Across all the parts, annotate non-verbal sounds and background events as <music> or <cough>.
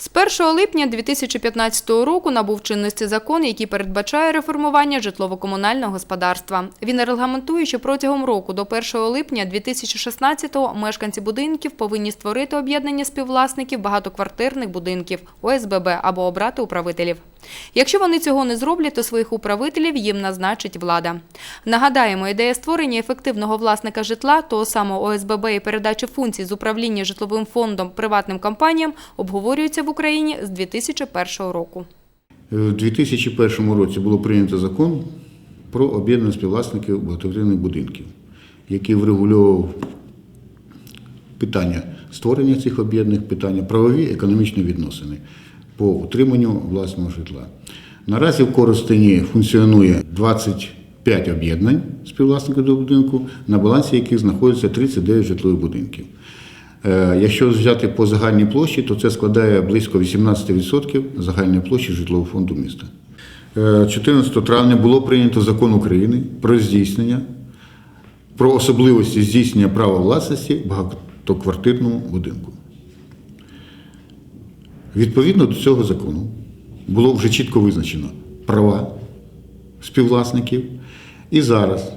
З 1 липня 2015 року набув чинності закон, який передбачає реформування житлово-комунального господарства. Він регламентує, що протягом року до 1 липня 2016-го мешканці будинків повинні створити об'єднання співвласників багатоквартирних будинків ОСББ або обрати управителів. Якщо вони цього не зроблять, то своїх управителів їм назначить влада. Нагадаємо, ідея створення ефективного власника житла, того самого ОСББ і передачі функцій з управління житловим фондом приватним компаніям обговорюється в Україні з 2001 року. У 2001 році було прийнято закон про об'єднання співвласників багатоквартирних будинків, який врегульовував питання створення цих об'єднаних, питання правові економічні відносини по утриманню власного житла. Наразі в Коростені функціонує 25 об'єднань співвласників до будинку, на балансі яких знаходиться 39 житлових будинків. Е, Якщо взяти по загальній площі, то це складає близько 18% загальної площі житлового фонду міста. Е, 14 травня було прийнято закон України про здійснення, про особливості здійснення права власності в багатоквартирному будинку. Відповідно до цього закону було вже чітко визначено права співвласників. І зараз,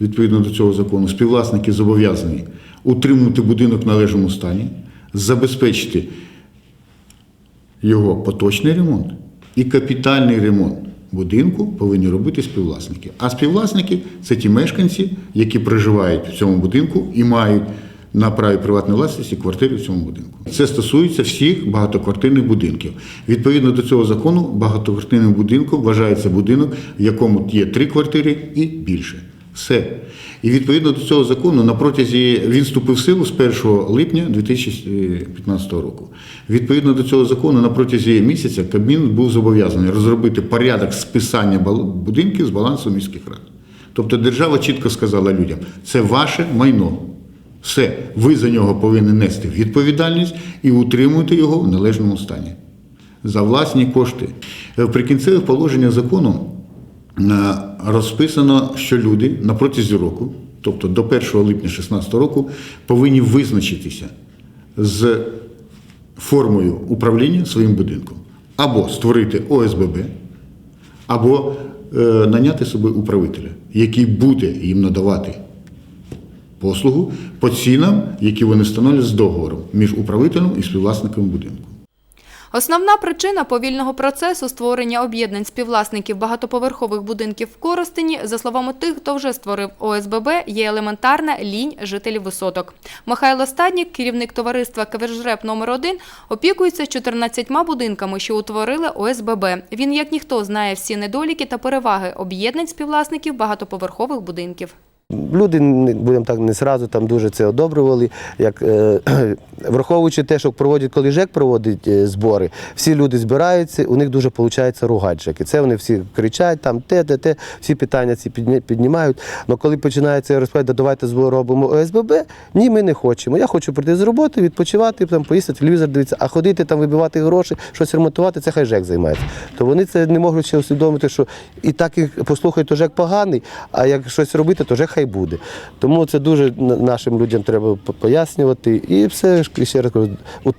відповідно до цього закону, співвласники зобов'язані утримувати будинок в належному стані, забезпечити його поточний ремонт і капітальний ремонт будинку повинні робити співвласники. А співвласники це ті мешканці, які проживають в цьому будинку і мають на праві приватної власності квартири в цьому будинку. Це стосується всіх багатоквартирних будинків. Відповідно до цього закону, багатоквартирним будинком вважається будинок, в якому є три квартири і більше. Все. І відповідно до цього закону на протязі він вступив в силу з 1 липня 2015 року. Відповідно до цього закону на протязі місяця Кабмін був зобов'язаний розробити порядок списання будинків з балансу міських рад. Тобто держава чітко сказала людям, це ваше майно. Все, ви за нього повинні нести відповідальність і утримувати його в належному стані за власні кошти. Е, В прикінцевих положеннях закону е, розписано, що люди на протязі року, тобто до 1 липня 2016 року, повинні визначитися з формою управління своїм будинком. Або створити ОСББ, або е, наняти собі управителя, який буде їм надавати послугу по цінам, які вони встановлюють з договором між управителем і співвласником будинку. Основна причина повільного процесу створення об'єднань співвласників багатоповерхових будинків в Коростені, за словами тих, хто вже створив ОСББ, є елементарна лінь жителів висоток. Михайло Стаднік, керівник товариства «Кавержреп номер 1 опікується 14 будинками, що утворили ОСББ. Він, як ніхто, знає всі недоліки та переваги об'єднань співвласників багатоповерхових будинків. Люди, будемо так, не сразу там дуже це одобрювали. Як, е, <clears throat> враховуючи те, що проводять, коли ЖЕК проводить е, збори, всі люди збираються, у них дуже виходить ругать І це вони всі кричать, там те, те, те, всі питання ці піднімають. Але коли починається розповідати, давайте збор робимо ОСББ, ні, ми не хочемо. Я хочу прийти з роботи, відпочивати, там, поїсти, телевізор дивитися, а ходити там, вибивати гроші, щось ремонтувати, це хай ЖЕК займається. То вони це не можуть ще усвідомити, що і так їх послухають, то ЖЕК поганий, а як щось робити, то ЖЕК хай буде. Тому це дуже нашим людям треба пояснювати. І все ще раз кажу,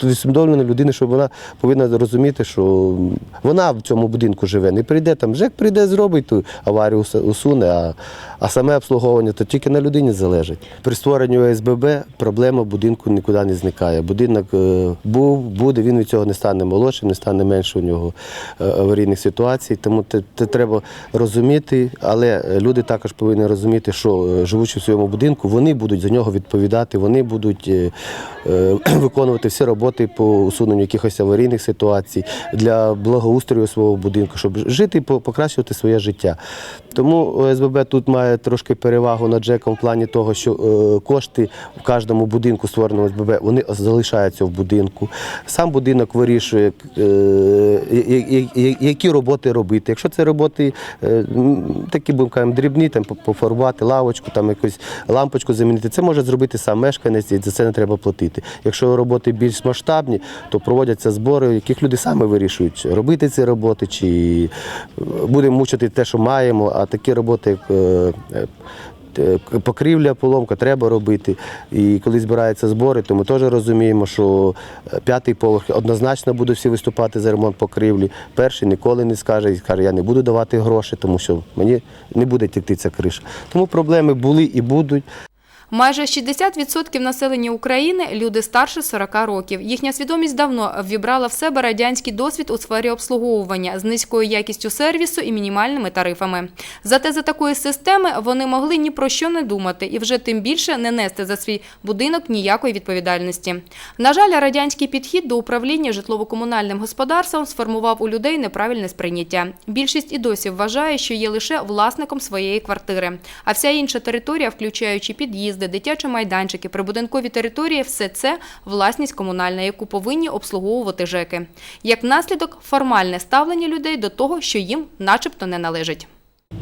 усвідомлена людина, що вона повинна розуміти, що вона в цьому будинку живе. Не прийде там, ЖЕК прийде, зробить ту аварію усуне, а, а саме обслуговування то тільки на людині залежить. При створенні ОСББ проблема будинку нікуди не зникає. Будинок е, був, буде, він від цього не стане молодшим, не стане менше у нього е, аварійних ситуацій. Тому це, треба розуміти, але люди також повинні розуміти, що е, живучи в своєму будинку, вони будуть за нього відповідати, вони будуть е, е, <clears throat> виконувати всі роботи по усуненню якихось аварійних ситуацій для благоустрою свого будинку, щоб жити і покращувати своє життя. Тому ОСББ тут має трошки перевагу над ЖЕКом в плані того, що е, кошти в кожному будинку створеному ОСББ вони залишаються в будинку. Сам будинок вирішує, е, які роботи робити. Якщо це роботи е, такі, будемо кажемо, дрібні, там пофарбувати лавочку, там якусь лампочку замінити, це може зробити сам мешканець, і за це не треба платити. Якщо роботи більш масштабні, то проводяться збори, в яких люди саме вирішують, робити ці роботи, чи е, будемо мучити те, що маємо, а такі роботи, як Е, Покрівля, поломка треба робити. І коли збираються збори, то ми теж розуміємо, що е, п'ятий поверх однозначно буде всі виступати за ремонт покрівлі. Перший ніколи не скаже і скаже, я не буду давати гроші, тому що мені не буде тікти ця криша. Тому проблеми були і будуть. Майже 60% населення України – люди старше 40 років. Їхня свідомість давно ввібрала в себе радянський досвід у сфері обслуговування з низькою якістю сервісу і мінімальними тарифами. Зате за такої системи вони могли ні про що не думати і вже тим більше не нести за свій будинок ніякої відповідальності. На жаль, радянський підхід до управління житлово-комунальним господарством сформував у людей неправильне сприйняття. Більшість і досі вважає, що є лише власником своєї квартири, а вся інша територія, включаючи під'їзди, дитячі майданчики, прибудинкові території – все це власність комунальна, яку повинні обслуговувати ЖЕКи. Як наслідок, формальне ставлення людей до того, що їм начебто не належить.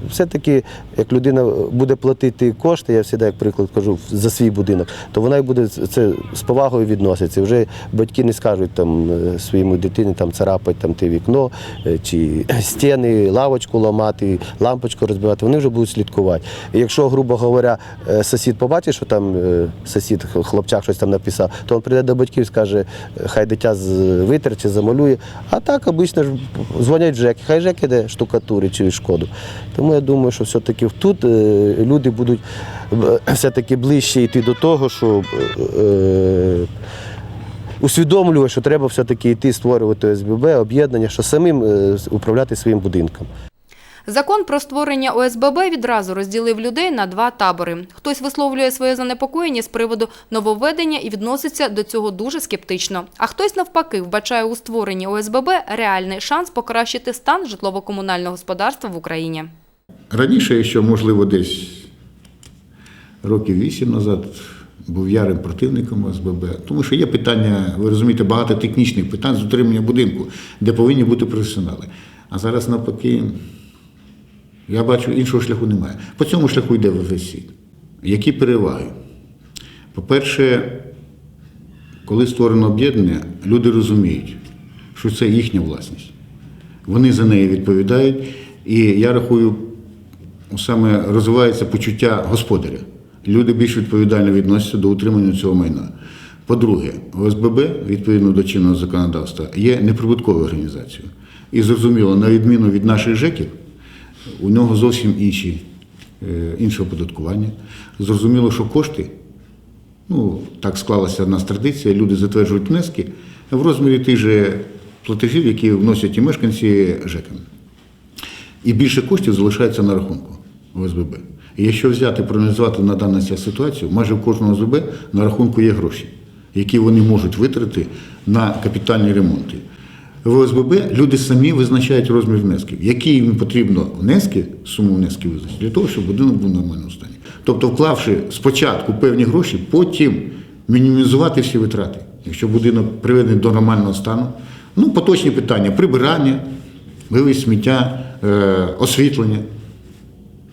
Все-таки, як людина буде платити кошти, я завжди, як приклад кажу, за свій будинок, то вона й буде це з повагою відноситься. Вже батьки не скажуть там е, своїй дитині там царапать там те вікно, е, чи <clears throat> стіни, лавочку ламати, лампочку розбивати. Вони вже будуть слідкувати. І якщо, грубо говоря, е, сусід побачить, що там сусід, хлопчак щось там написав, то він прийде до батьків і скаже, хай дитя чи замалює. А так обично дзвонять ЖЕК, хай ЖЕК іде штукатури чи шкоду. Тому я думаю, що все-таки тут е, люди будуть е, все-таки ближче йти до того, щоб е, усвідомлювати, що треба все-таки йти створювати ОСББ, об'єднання, що самим управляти своїм будинком. Закон про створення ОСББ відразу розділив людей на два табори. Хтось висловлює своє занепокоєння з приводу нововведення і відноситься до цього дуже скептично. А хтось навпаки вбачає у створенні ОСББ реальний шанс покращити стан житлово-комунального господарства в Україні. Раніше, якщо можливо, десь років вісім назад був ярим противником ОСББ, тому що є питання, ви розумієте, багато технічних питань з утримання будинку, де повинні бути професіонали. А зараз навпаки, я бачу, іншого шляху немає. По цьому шляху йде весь світ. Які переваги? По-перше, коли створено об'єднання, люди розуміють, що це їхня власність. Вони за неї відповідають. І я рахую, саме розвивається почуття господаря. Люди більш відповідально відносяться до утримання цього майна. По-друге, ОСББ, відповідно до чинного законодавства, є неприбутковою організацією. І зрозуміло, на відміну від наших ЖЕКів, у нього зовсім інші, е, інше оподаткування. Зрозуміло, що кошти ну, так склалася в нас традиція, люди затверджують внески в розмірі тих же платежів, які вносять і мешканці ЖЕКам. І більше коштів залишається на рахунку ОСББ. І якщо взяти, проаналізувати на дану ситуацію, майже в кожного ОСББ на рахунку є гроші, які вони можуть витратити на капітальні ремонти. В ОСББ люди самі визначають розмір внесків. Які їм потрібно внески, суму внесків визначити, для того, щоб будинок був в нормальному стані. Тобто, вклавши спочатку певні гроші, потім мінімізувати всі витрати. Якщо будинок приведений до нормального стану, ну, поточні питання, прибирання, вивіз сміття, е, освітлення.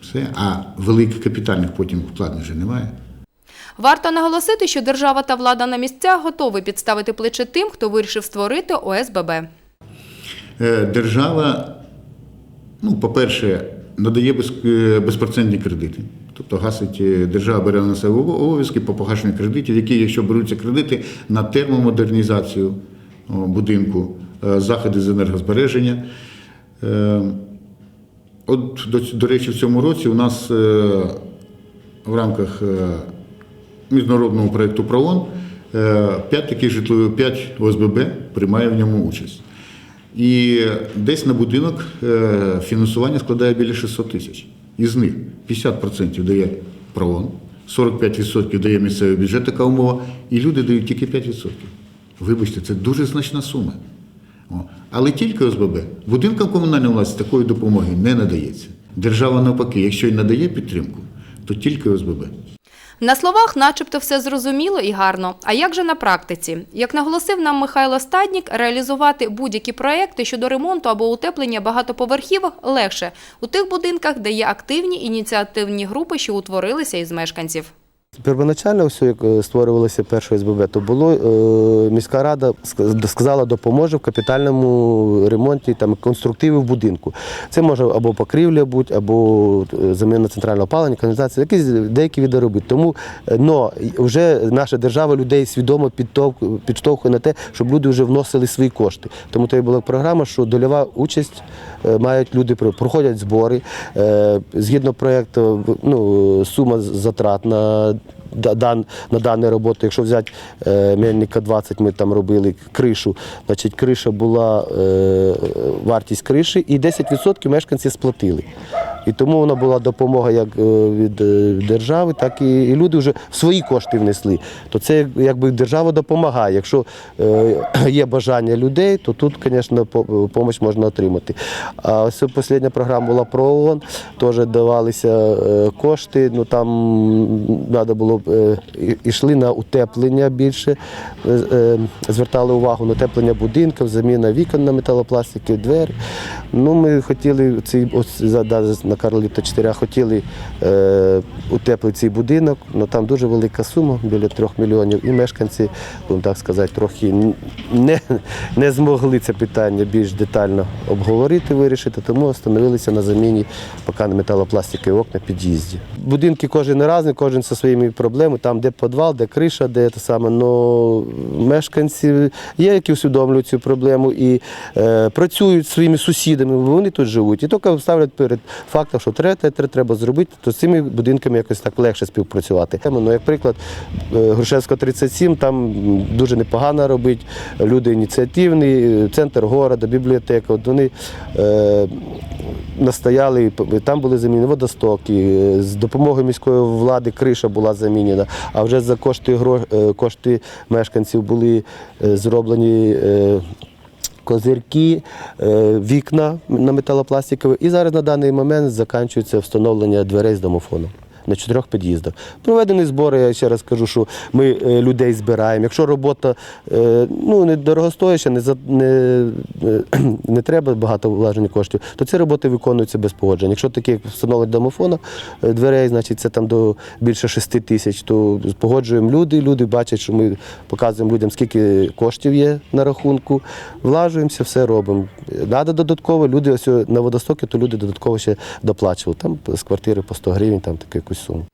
Все, а великих капітальних потім вкладень вже немає. Варто наголосити, що держава та влада на місцях готові підставити плече тим, хто вирішив створити ОСББ. Е, Держава, ну, по-перше, надає е, безпроцентні кредити. Тобто гасить е, держава бере на себе обов'язки по погашенню кредитів, які, якщо беруться кредити на термомодернізацію будинку, заходи з енергозбереження. Е, От, до, до речі, в цьому році у нас е, в рамках е, міжнародного проєкту ПРООН е, 5 таких житлових, 5 ОСББ приймає в ньому участь. І десь на будинок е, фінансування складає біля 600 тисяч. Із них 50% дає ПРООН, 45% дає місцевий бюджет, така умова, і люди дають тільки 5%. Вибачте, це дуже значна сума. Але тільки ОСББ. Будинкам комунальної власності такої допомоги не надається. Держава навпаки, якщо й надає підтримку, то тільки ОСББ. На словах начебто все зрозуміло і гарно. А як же на практиці? Як наголосив нам Михайло Стаднік, реалізувати будь-які проекти щодо ремонту або утеплення багатоповерхівок легше у тих будинках, де є активні ініціативні групи, що утворилися із мешканців. Первоначально, все, як е, створювалося перше СББ, то було е, міська рада сказала, допоможе в капітальному ремонті там в будинку. Це може або покрівля бути, або е, заміна центрального опалення, каналізація, якісь деякі види робити. Тому но вже наша держава людей свідомо підштовхує на те, щоб люди вже вносили свої кошти. Тому то і була програма, що дольова участь мають люди про- проходять збори. Згідно проєкту, ну, сума затрат на на дану роботу, якщо взяти е, Мельника 20, ми там робили кришу, значить криша була е, вартість криші і 10% мешканці сплатили. І тому вона була допомога як е, від держави, так і, люди вже свої кошти внесли. То це якби держава допомагає. Якщо <clears throat> є бажання людей, то тут, звісно, допомогу можна отримати. А ось остання програма була про ООН, теж давалися кошти, ну там треба було йшли на утеплення більше, е, е, звертали увагу на утеплення будинків, заміна вікон на металопластики, двері. Ну, ми хотіли цей на Карла Ліпта 4 хотіли е, утеплити цей будинок, але там дуже велика сума, біля трьох мільйонів. І мешканці, будемо так сказати, трохи не, не змогли це питання більш детально обговорити, вирішити, тому остановилися на заміні поки на металопластикові окна під'їзді. Будинки кожен різний, кожен зі своїми проблемами, там де підвал, де криша, де те саме. Но мешканці є, які усвідомлюють цю проблему і е, працюють своїми сусідами, бо вони тут живуть. І тільки ставлять перед фактом, що треба, треба, зробити, то з цими будинками якось так легше співпрацювати. Ну, як приклад, е, Грушевська 37, там дуже непогано робить, люди ініціативні, центр города, бібліотека. От вони е, настояли, там були замінені водостоки, з допомогою міської влади криша була замінена, а вже за кошти, е, кошти мешканців були е, зроблені. е, Козирки, вікна на металопластикові. І зараз на даний момент закінчується встановлення дверей з домофоном. На чотирьох під'їздах. Проведені збори, я ще раз кажу, що ми е, людей збираємо. Якщо робота е, ну, не дорогостояща, не, не, е, <clears throat> не треба багато вложень коштів, то ці роботи виконуються без погоджень. Якщо такі як встановлення домофона дверей, значить це там до більше 6 тисяч, то погоджуємо люди, люди бачать, що ми показуємо людям, скільки коштів є на рахунку, влажуємося, все робимо. Надо додатково, люди ось на водостоки, то люди додатково ще доплачували. Там з квартири по 100 гривень, там таку якусь суму.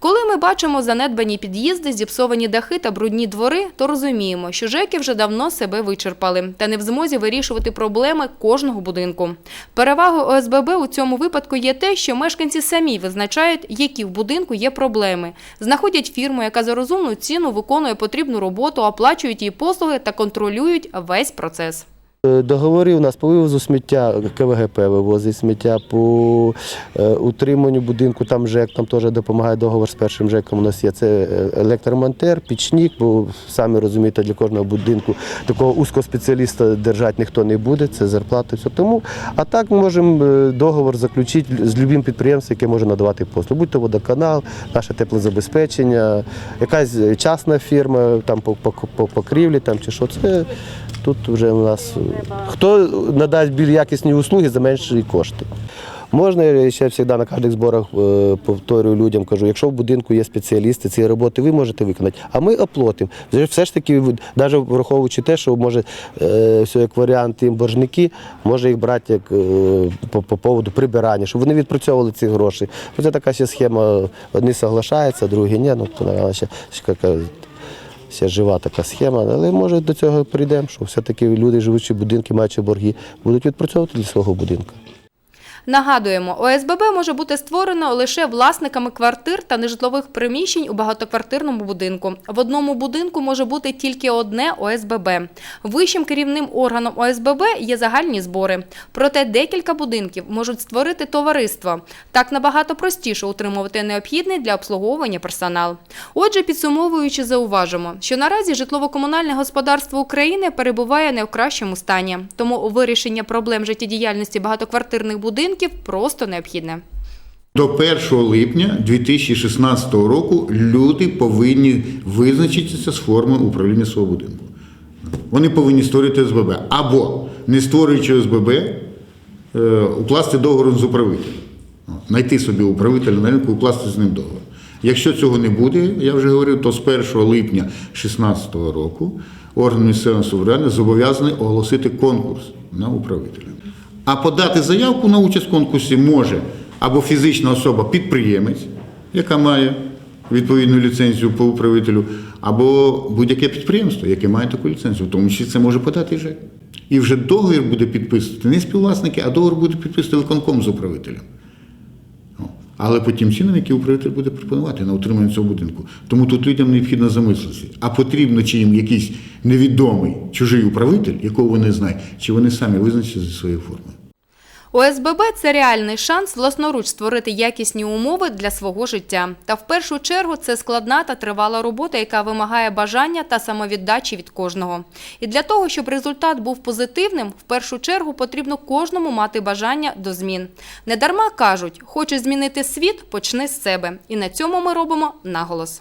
Коли ми бачимо занедбані під'їзди, зіпсовані дахи та брудні двори, то розуміємо, що ЖЕКи вже давно себе вичерпали та не в змозі вирішувати проблеми кожного будинку. Перевагою ОСББ у цьому випадку є те, що мешканці самі визначають, які в будинку є проблеми, знаходять фірму, яка за розумну ціну виконує потрібну роботу, оплачують її послуги та контролюють весь процес. Е, Договори у нас по вивозу сміття, КВГП вивозить сміття, по е, утриманню будинку, там ЖЕК, там теж допомагає договор з першим ЖЕКом. У нас є це е, електромонтер, пічник, бо самі розумієте, для кожного будинку такого узкого спеціаліста держати ніхто не буде, це зарплата. Все. Тому, а так ми можемо договор заключити з будь-яким підприємством, яке може надавати послуги. Будь то водоканал, наше теплозабезпечення, якась частна фірма, там по покрівлі там, чи що. Це Тут вже у нас е, хто надасть більш якісні услуги за менші кошти. Можна, я ще завжди на кожних зборах е, повторюю людям, кажу, якщо в будинку є спеціалісти, ці роботи ви можете виконати, а ми оплатимо. Все ж таки, навіть враховуючи те, що може е, все як варіант їм боржники, може їх брати як по, по поводу прибирання, щоб вони відпрацьовували ці гроші. Це така ще схема, одні соглашаються, другі ні, ну то ще, ще ще жива така схема, але може до цього прийдемо, що все-таки люди, живучи в будинки, маючи борги, будуть відпрацьовувати для свого будинку. Нагадуємо, ОСББ може бути створено лише власниками квартир та нежитлових приміщень у багатоквартирному будинку. В одному будинку може бути тільки одне ОСББ. Вищим керівним органом ОСББ є загальні збори. Проте декілька будинків можуть створити товариство. Так набагато простіше утримувати необхідний для обслуговування персонал. Отже, підсумовуючи, зауважимо, що наразі житлово-комунальне господарство України перебуває не в кращому стані, тому вирішення проблем життєдіяльності багатоквартирних будинків просто необхідне. До 1 липня 2016 року люди повинні визначитися з формою управління свого будинку. Вони повинні створити СББ. Або, не створюючи СББ, е, укласти договор з управителем. Знайти собі управителя на ринку, укласти з ним договор. Якщо цього не буде, я вже говорив, то з 1 липня 2016 року орган місцевого самоврядування зобов'язаний оголосити конкурс на управителя. А подати заявку на участь в конкурсі може або фізична особа-підприємець, яка має відповідну ліцензію по управителю, або будь-яке підприємство, яке має таку ліцензію, тому числі це може подати і ЖЕК. І вже договір буде підписувати не співвласники, а договір буде підписувати виконком з управителем. Але по тим цінам, які управитель буде пропонувати на утримання цього будинку. Тому тут людям необхідно замислитися. А потрібно чи їм якийсь невідомий чужий управитель, якого вони знають, чи вони самі визначаться зі своєю формою. ОСББ – це реальний шанс власноруч створити якісні умови для свого життя. Та в першу чергу це складна та тривала робота, яка вимагає бажання та самовіддачі від кожного. І для того, щоб результат був позитивним, в першу чергу потрібно кожному мати бажання до змін. Недарма кажуть, хочеш змінити світ – почни з себе. І на цьому ми робимо наголос.